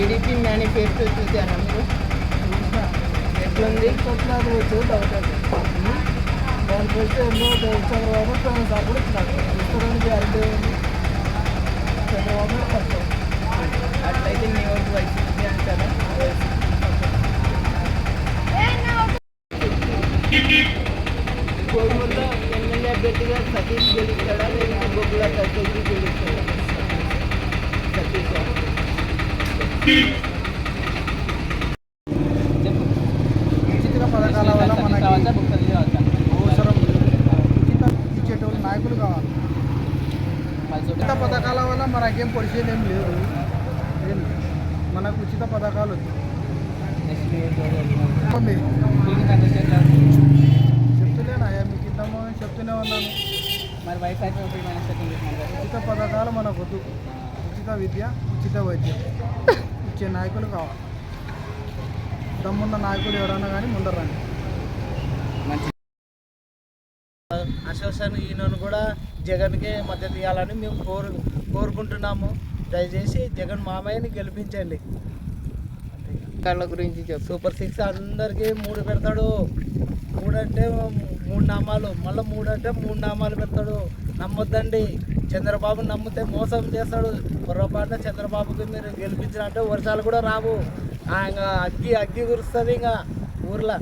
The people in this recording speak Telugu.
టీడీపీ మేనిఫెస్టో చూసారా మీరు? ఎట్లుంది? కొట్లాడు వచ్చి డౌట్ దానికి వచ్చి ఎన్నో చంద్రబాబు సపోర్ట్ ఇచ్చినాడు ఇస్తారని గ్యారంటీ ఉంది చంద్రబాబు కష్టం అట్లయితే మీ వరకు వైసీపీ అంటారా? కోరుకుంటా ఎమ్మెల్యే అభ్యర్థిగా సతీష్ గెలుస్తాడా? లేదంటే గోకుల సతీష్ గెలుస్తాడా? ఇచ్చేటోళ్ళు నాయకులు కావాలి ఉచిత పథకాల వల్ల మనకేం పొడిచేది ఏం లేదు ఏం మనకు ఉచిత పథకాలు వద్దు. చెప్పండి చెప్తలేనా మీకు ఇంతమో చెప్తూనే ఉన్నాను మరి వైఫై ఉచిత పథకాలు మనకు వద్దు ఉచిత విద్య ఉచిత వైద్యం ఇచ్చే నాయకులు కావాలి. దమ్మున్న నాయకులు ఎవరన్నా కానీ ముందరండి అసోసియేషన్ ఈయనను కూడా జగన్కే మద్దతు ఇవ్వాలని మేము కోరు కోరుకుంటున్నాము. దయచేసి జగన్ మామయ్యని గెలిపించండి. కళ్ళ గురించి చెప్పు. సూపర్ సిక్స్ అందరికీ మూడు పెడతాడు. మూడు అంటే మూడు నామాలు. మళ్ళీ మూడు అంటే మూడు నామాలు పెడతాడు. నమ్మొద్దండి. చంద్రబాబు నమ్మితే మోసం చేస్తాడు. పొరపాటున చంద్రబాబుకి మీరు గెలిపించినట్టే వర్షాలు కూడా రావు. ఇంకా అగ్గి అగ్గి కురుస్తుంది ఇంకా ఊర్లో.